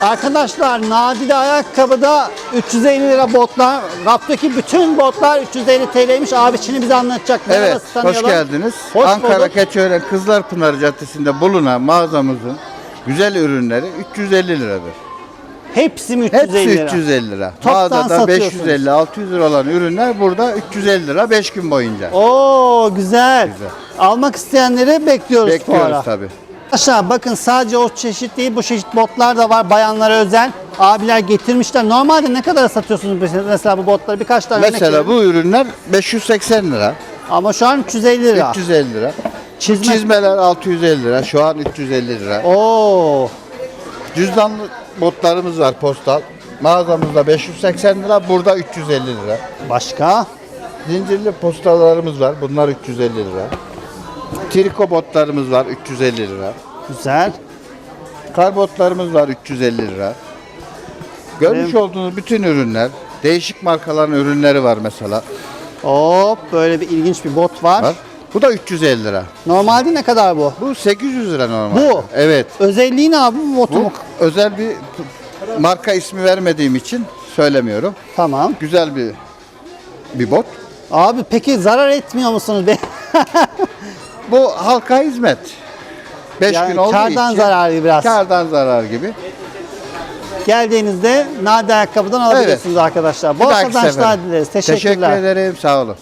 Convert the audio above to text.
Arkadaşlar Nadide ayakkabıda 350 lira botlar. Raftaki bütün botlar 350 TL'ymiş. Abi şimdi bize anlatacak. Evet, Merhaba, sizi hoş tanıyalım. geldiniz. Hoş Ankara bulduk. Keçiören Kızlarpınar Caddesi'nde bulunan mağazamızın güzel ürünleri 350 liradır. Hepsi mi 350 Hepsi lira? 350 lira. Toptan Mağazada satıyorsunuz. 550-600 lira olan ürünler burada 350 lira 5 gün boyunca. Oo güzel. Güzel. Almak isteyenleri bekliyoruz, Bekliyoruz tabii. Arkadaşlar bakın sadece o çeşit değil bu çeşit botlar da var bayanlara özel. Abiler getirmişler. Normalde ne kadar satıyorsunuz mesela- bu botları? Birkaç tane örnek Mesela verin. bu ürünler 580 lira, Ama şu an 350 lira. 350 lira. Çizme. Çizmeler 650 lira, şu an 350 lira. Oo. Cüzdanlı botlarımız var postal. Mağazamızda 580 lira, burada 350 lira. Başka? Zincirli postalarımız var. Bunlar 350 lira. Triko botlarımız var 350 lira. Güzel. Kar botlarımız var 350 lira. Görmüş Benim- olduğunuz bütün ürünler, değişik markaların ürünleri var mesela. Hop böyle bir ilginç bir bot var. Var. Bu da 350 lira. Normalde ne kadar bu? Bu 800 lira normal. Bu? Evet. Özelliği ne abi bu botun? Bu özel bir marka ismi vermediğim için söylemiyorum. Tamam. Güzel bir bir bot. Abi peki zarar etmiyor musunuz? Be? Bu halka hizmet. 5 Yani gün olduğu kardan için zararı biraz. Kardan zarar gibi. Geldiğinizde Nade ayakkabıdan alabilirsiniz arkadaşlar. Bol kazançlar dileriz. Teşekkür Teşekkürler. ederim. Sağ olun.